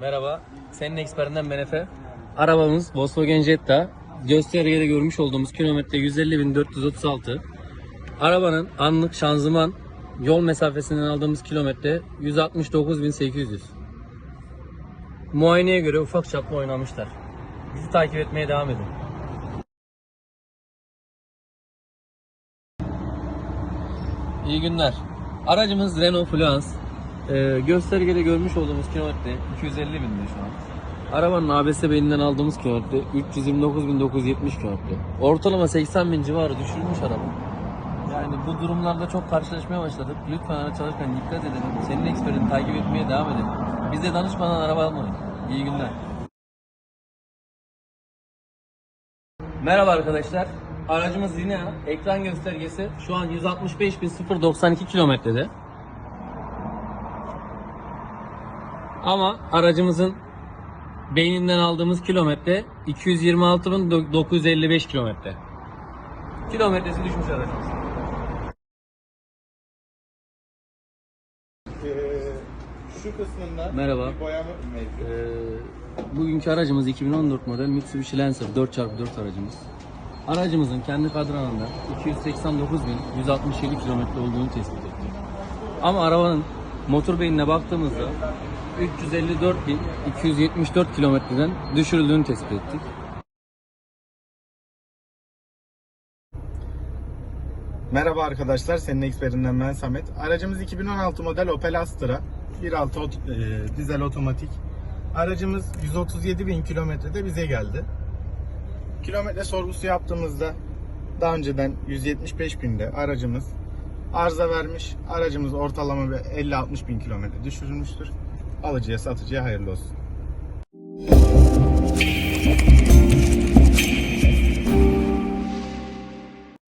Merhaba, senin eksperinden ben Efe. Arabamız Volkswagen Jetta. Göstergede görmüş olduğumuz kilometre 150.436. Arabanın anlık şanzıman yol mesafesinden aldığımız kilometre 169.800. Muayeneye göre ufak çaplı oynamışlar. Bizi takip etmeye devam edin. İyi günler. Aracımız Renault Fluence. Ee, göstergede görmüş olduğumuz kilometre 250 binde şu an. Arabanın ABS beyinden aldığımız kilometre 329.970 kilometre. Ortalama 80 bin civarı düşürmüş araba. Yani bu durumlarda çok karşılaşmaya başladık. Lütfen araç alırken dikkat edelim. Senin eksperini takip etmeye devam edelim. Bize danışmadan araba almayın. İyi günler. Merhaba arkadaşlar. Aracımız yine ekran göstergesi şu an 165.092 kilometrede. Ama aracımızın beyninden aldığımız kilometre 226.955 kilometre. Kilometresi düşmüş aracımız. Ee, şu kısmında Merhaba. bir boyama mevcut. Ee, bugünkü aracımız 2014 model Mitsubishi Lancer 4x4 aracımız. Aracımızın kendi kadranında 289.167 kilometre olduğunu tespit ettik. Ama arabanın motor beynine baktığımızda 354.274 kilometreden düşürüldüğünü tespit ettik. Merhaba arkadaşlar, senin eksperinden ben Samet. Aracımız 2016 model Opel Astra. 1.6 ot- e, dizel otomatik. Aracımız 137 bin kilometrede bize geldi. Kilometre sorgusu yaptığımızda daha önceden 175 binde aracımız arıza vermiş. Aracımız ortalama 50-60 bin kilometre düşürülmüştür. Alıcıya satıcıya hayırlı olsun.